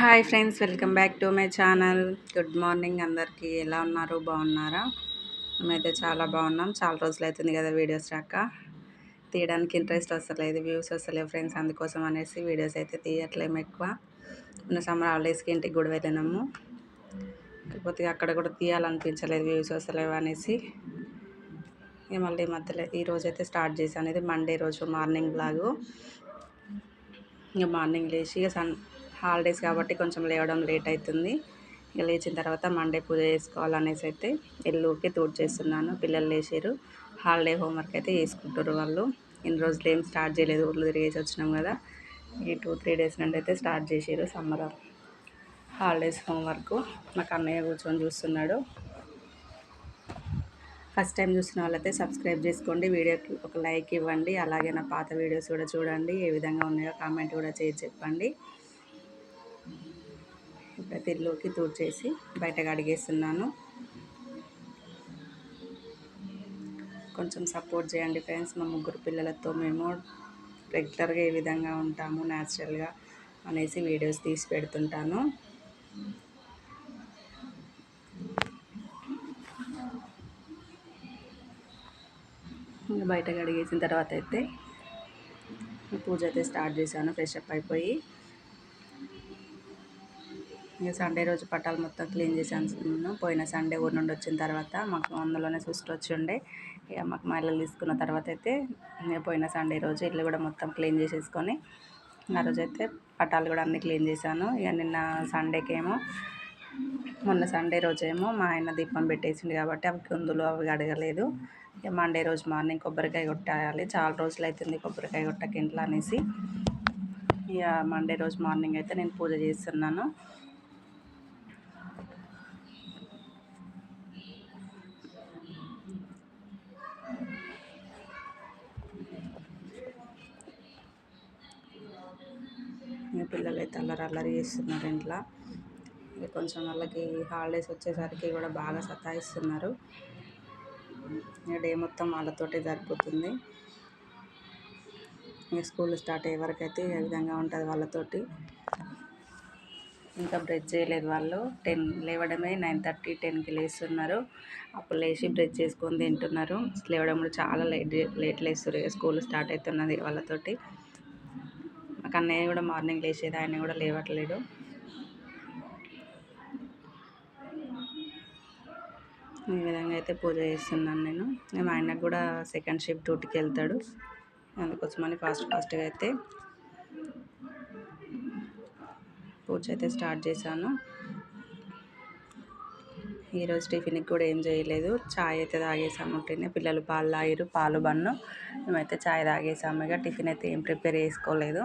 Hi friends welcome back to my channel. Good morning అందరికీ. ఎలా ఉన్నారు? బాగున్నారా? మేమైతే చాలా బాగున్నాం. చాలా రోజులు అవుతుంది కదా వీడియోస్ రాక. తీయడానికి ఇంట్రెస్ట్ వస్తలేదు వ్యూస్ వస్తలేవు ఫ్రెండ్స్. అందుకోసం అనేసి వీడియోస్ అయితే తీయట్లేము ఎక్కువ. ఉన్న సమ్మర్ హాలిడేస్కి ఇంటికి కూడా వెళ్ళినాము. కాకపోతే అక్కడ కూడా తీయాలనిపించలేదు వ్యూస్ వస్తలేవు అనేసి. ఇక మళ్ళీ మధ్యలో ఈ రోజు అయితే స్టార్ట్ చేశాను. ఇది మండే రోజు మార్నింగ్ బ్లాగు. ఇంకా మార్నింగ్ లేచి ఇక సన్ హాలిడేస్ కాబట్టి కొంచెం లేవడం లేట్ అవుతుంది ఇక లేచిన తర్వాత మండే పూజ చేసుకోవాలనేసి అయితే ఇల్లుకి తోడు చేస్తున్నాను పిల్లలు లేచారు. హాలిడే హోంవర్క్ అయితే చేసుకుంటారు వాళ్ళు. ఇన్ని రోజులు ఏం స్టార్ట్ చేయలేదు. ఊర్లు తిరిగేసి వచ్చినాం కదా. ఈ టూ త్రీ డేస్ నుండి అయితే స్టార్ట్ చేసారు సమ్మర్ హాలిడేస్ హోంవర్క్. మాకు అన్నయ్య కూర్చొని చూస్తున్నాడు. ఫస్ట్ టైం చూసిన వాళ్ళైతే సబ్స్క్రైబ్ చేసుకోండి. వీడియోకి ఒక లైక్ ఇవ్వండి. అలాగే నా పాత వీడియోస్ కూడా చూడండి. ఏ విధంగా ఉన్నాయో కామెంట్ కూడా చేసి చెప్పండి. ఇప్పుడైతే ఇల్లుకి చేసి బయటకు అడిగేస్తున్నాను. కొంచెం సపోర్ట్ చేయండి ఫ్రెండ్స్. మా ముగ్గురు పిల్లలతో మేము రెగ్యులర్గా ఏ విధంగా ఉంటాము న్యాచురల్గా అనేసి వీడియోస్ తీసి పెడుతుంటాను. బయట బయటకు అడిగేసిన తర్వాత అయితే పూజ అయితే స్టార్ట్ చేశాను. ఫ్రెష్ అప్ అయిపోయి ఇక సండే రోజు పట్టాలు మొత్తం క్లీన్ చేసాను పోయిన సండే ఊరి నుండి వచ్చిన తర్వాత మాకు అందులోనే సిస్టర్ వచ్చి ఉండే. ఇక మాకు మహిళలు తీసుకున్న తర్వాత అయితే పోయిన సండే రోజు ఇల్లు కూడా మొత్తం క్లీన్ చేసేసుకొని ఆ రోజు అయితే పట్టాలు కూడా అన్నీ క్లీన్ చేశాను. ఇక నిన్న సండేకి ఏమో మొన్న సండే రోజేమో మా ఆయన దీపం పెట్టేసిండు కాబట్టి అవి కుందులు అవి అడగలేదు ఇక మండే రోజు మార్నింగ్ కొబ్బరికాయ కొట్టాలి. చాలా రోజులు అవుతుంది కొబ్బరికాయ కొట్టక ఇంట్లో అనేసి. ఇక మండే రోజు మార్నింగ్ అయితే నేను పూజ చేస్తున్నాను. పిల్లలు అయితే అల్లరి అల్లరి చేస్తున్నారు ఇంట్లో. కొంచెం వాళ్ళకి హాలిడేస్ వచ్చేసరికి కూడా బాగా సతాయిస్తున్నారు. డే మొత్తం వాళ్ళతోటే సరిపోతుంది. స్కూల్ స్టార్ట్ అయ్యే వరకు అయితే ఏ విధంగా ఉంటుంది వాళ్ళతోటి. ఇంకా బ్రష్ చేయలేదు వాళ్ళు. టెన్ లేవడమే నైన్ థర్టీ టెన్కి లేస్తున్నారు. అప్పుడు లేచి బ్రష్ చేసుకొని తింటున్నారు. లేవడం కూడా చాలా లేట్ లేట్ లేస్తారు స్కూల్ స్టార్ట్ అవుతున్నది వాళ్ళతోటి. నాకు అన్నయ్య కూడా మార్నింగ్ లేచేది ఆయన కూడా లేవట్లేడు ఈ విధంగా అయితే పూజ చేస్తున్నాను నేను. మా ఆయనకు కూడా సెకండ్ షిఫ్ట్ డ్యూటీకి వెళ్తాడు. అందుకోసమని ఫాస్ట్ ఫాస్ట్గా అయితే పూజ అయితే స్టార్ట్ చేశాను. ఈరోజు టిఫిన్కి కూడా ఏం చేయలేదు. చాయ్ అయితే తాగేసాము ఉంటేనే పిల్లలు పాలు తాగిరు పాలు బన్ను. మేమైతే చాయ్ తాగేసాము. ఇక టిఫిన్ అయితే ఏం ప్రిపేర్ చేసుకోలేదు.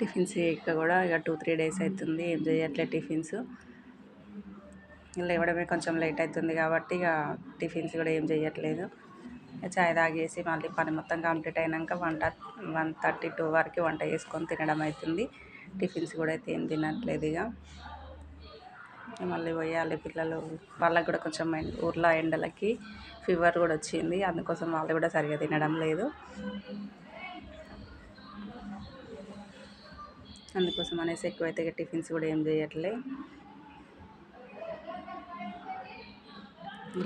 టిఫిన్స్ చేయక కూడా ఇక టూ త్రీ డేస్ అవుతుంది ఏం చేయట్లేదు టిఫిన్స్. లేవడమే కొంచెం లేట్ అవుతుంది కాబట్టి ఇక టిఫిన్స్ కూడా ఏం చేయట్లేదు. చాయ్ తాగేసి మళ్ళీ పని మొత్తం కంప్లీట్ అయినాక వంట వన్ థర్టీ టూ వరకు వంట చేసుకొని తినడం అవుతుంది టిఫిన్స్ కూడా అయితే ఏం తినట్లేదు ఇక. మళ్ళీ పోయాలి పిల్లలు. వాళ్ళకి కూడా కొంచెం ఊర్లో ఎండలకి ఫీవర్ కూడా వచ్చింది. అందుకోసం వాళ్ళు కూడా సరిగా తినడం లేదు. అందుకోసం అనేసి ఎక్కువైతే టిఫిన్స్ కూడా ఏం చేయట్లే.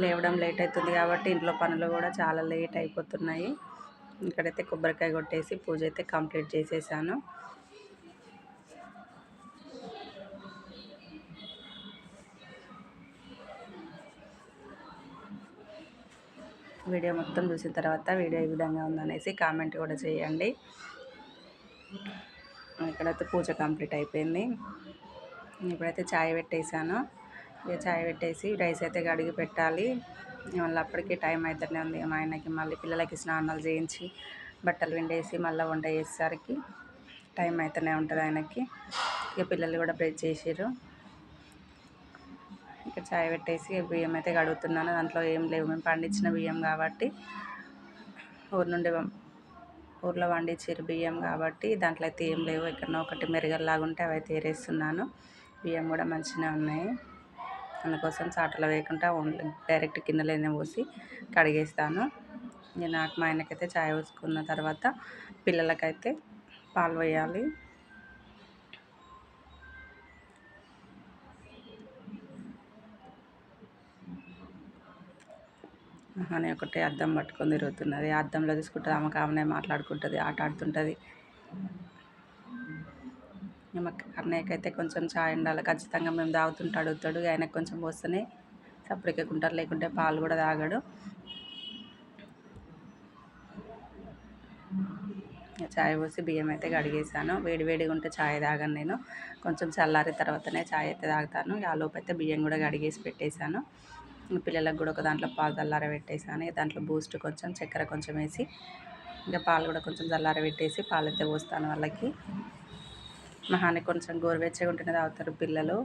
లేవడం లేట్ అవుతుంది కాబట్టి ఇంట్లో పనులు కూడా చాలా లేట్ అయిపోతున్నాయి. ఇక్కడైతే కొబ్బరికాయ కొట్టేసి పూజ అయితే కంప్లీట్ చేసేసాను. వీడియో మొత్తం చూసిన తర్వాత వీడియో ఏ విధంగా ఉందనేసి కామెంట్ కూడా చేయండి. ఇక్కడైతే పూజ కంప్లీట్ అయిపోయింది. ఇప్పుడైతే చాయ్ పెట్టేశాను. ఇక చాయ్ పెట్టేసి రైస్ అయితే కడిగి పెట్టాలి. మళ్ళీ అప్పటికి టైం అవుతూనే ఉంది. మా ఆయనకి మళ్ళీ పిల్లలకి స్నానాలు చేయించి బట్టలు విండేసి మళ్ళీ వంట చేసేసరికి టైం అయితేనే ఉంటుంది ఆయనకి. ఇక పిల్లలు కూడా బ్రెడ్ చేసారు ఇక చాయ్ పెట్టేసి బియ్యం అయితే కడుగుతున్నాను. దాంట్లో ఏం లేవు. మేము పండించిన బియ్యం కాబట్టి ఊరి నుండి ఊర్లో వండించారు బియ్యం కాబట్టి దాంట్లో అయితే ఏం లేవు. ఎక్కడన్నా ఒకటి మెరుగల్లాగా ఉంటే అవి అయితే ఏరేస్తున్నాను బియ్యం కూడా మంచిగా ఉన్నాయి. అందుకోసం చాటలో వేయకుండా ఓన్లీ డైరెక్ట్ గిన్నెలోనే పోసి కడిగేస్తాను. నేను నాకు మా ఆయనకైతే చాయ్ పోసుకున్న తర్వాత పిల్లలకైతే పాలు పోయాలి. అని ఒకటే అద్దం పట్టుకొని తిరుగుతున్నది. ఆ అద్దంలో చూసుకుంటుంది ఆమెకు ఆమెనే మాట్లాడుకుంటుంది ఆట ఆడుతుంటుంది. అన్నయ్యకైతే అన్నయ్యకి అయితే కొంచెం చాయ్ ఉండాలి. ఖచ్చితంగా మేము తాగుతుంటే అడుగుతాడు. ఆయనకు కొంచెం పోస్తేనే సపరేట్గా లేకుంటే పాలు కూడా తాగాడు. చాయ్ పోసి బియ్యం అయితే కడిగేసాను వేడివేడిగా ఉంటే చాయ్ తాగాను నేను. కొంచెం చల్లారిన తర్వాతనే చాయ్ అయితే తాగుతాను. ఆ లోపు అయితే బియ్యం కూడా కడిగేసి పెట్టేశాను. పిల్లలకు కూడా ఒక దాంట్లో పాలు చల్లార పెట్టేసాను దాంట్లో బూస్ట్ కొంచెం చక్కెర కొంచెం వేసి ఇంకా పాలు కూడా కొంచెం చల్లార పెట్టేసి పాలు అయితే పోస్తాను వాళ్ళకి. మహాన్ని కొంచెం గోరువెచ్చగా ఉంటేనే తాగుతారు పిల్లలు.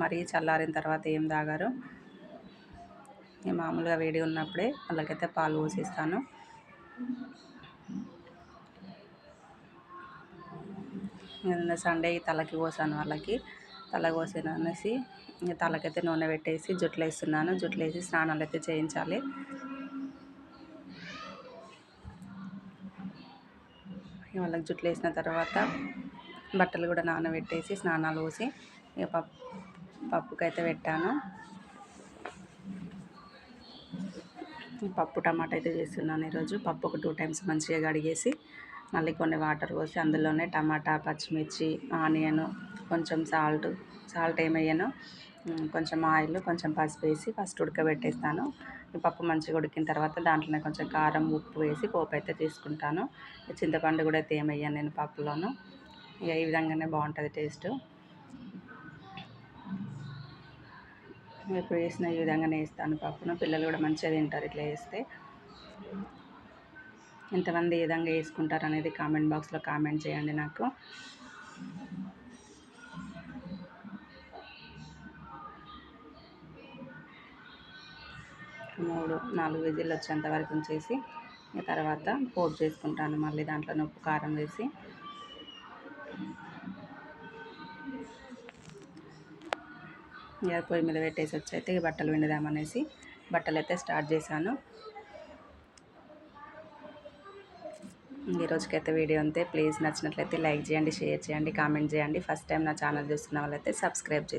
మరీ చల్లారిన తర్వాత ఏం తాగారు. మామూలుగా వేడి ఉన్నప్పుడే వాళ్ళకైతే పాలు పోసిస్తాను. సండే తలకి పోసాను వాళ్ళకి. తల అనేసి ఇంకా తలకైతే నూనె పెట్టేసి జుట్లు వేస్తున్నాను. జుట్లు వేసి స్నానాలు అయితే చేయించాలి. వాళ్ళకి జుట్లు వేసిన తర్వాత బట్టలు కూడా నానబెట్టేసి స్నానాలు పోసి ఇక పప్పు పప్పుకైతే పెట్టాను. పప్పు టమాటా అయితే చేస్తున్నాను ఈరోజు. పప్పు ఒక టూ టైమ్స్ మంచిగా కడిగేసి మళ్ళీ కొన్ని వాటర్ పోసి అందులోనే టమాటా పచ్చిమిర్చి ఆనియన్ కొంచెం సాల్ట్ సాల్ట్ ఏమయ్యాను కొంచెం ఆయిల్ కొంచెం పసుపు వేసి ఫస్ట్ ఉడకబెట్టేస్తాను. పప్పు మంచిగా ఉడికిన తర్వాత దాంట్లోనే కొంచెం కారం ఉప్పు వేసి పోపు అయితే తీసుకుంటాను. చింతపండు కూడా అయితే ఏమయ్యాను నేను పప్పులోను. ఇక ఈ విధంగానే బాగుంటుంది టేస్ట్. ఎప్పుడు వేసిన ఈ విధంగానే వేస్తాను పప్పును. పిల్లలు కూడా మంచిగా తింటారు ఇట్లా వేస్తే. ఎంతమంది ఏ విధంగా వేసుకుంటారు అనేది కామెంట్ బాక్స్లో కామెంట్ చేయండి నాకు. మూడు నాలుగు విజిల్ వచ్చేంత వరకు ఉంచేసి తర్వాత పోపు చేసుకుంటాను. మళ్ళీ దాంట్లో ఉప్పు కారం వేసి. ఇక పొయ్యి మీద పెట్టేసి వచ్చైతే బట్టలు వండుదామనేసి బట్టలు అయితే స్టార్ట్ చేశాను. ఈరోజుకైతే వీడియో అంతే. ప్లీజ్ నచ్చినట్లయితే లైక్ చేయండి షేర్ చేయండి కామెంట్ చేయండి. ఫస్ట్ టైం నా ఛానల్ చూస్తున్న వాళ్ళైతే సబ్స్క్రైబ్ చేసి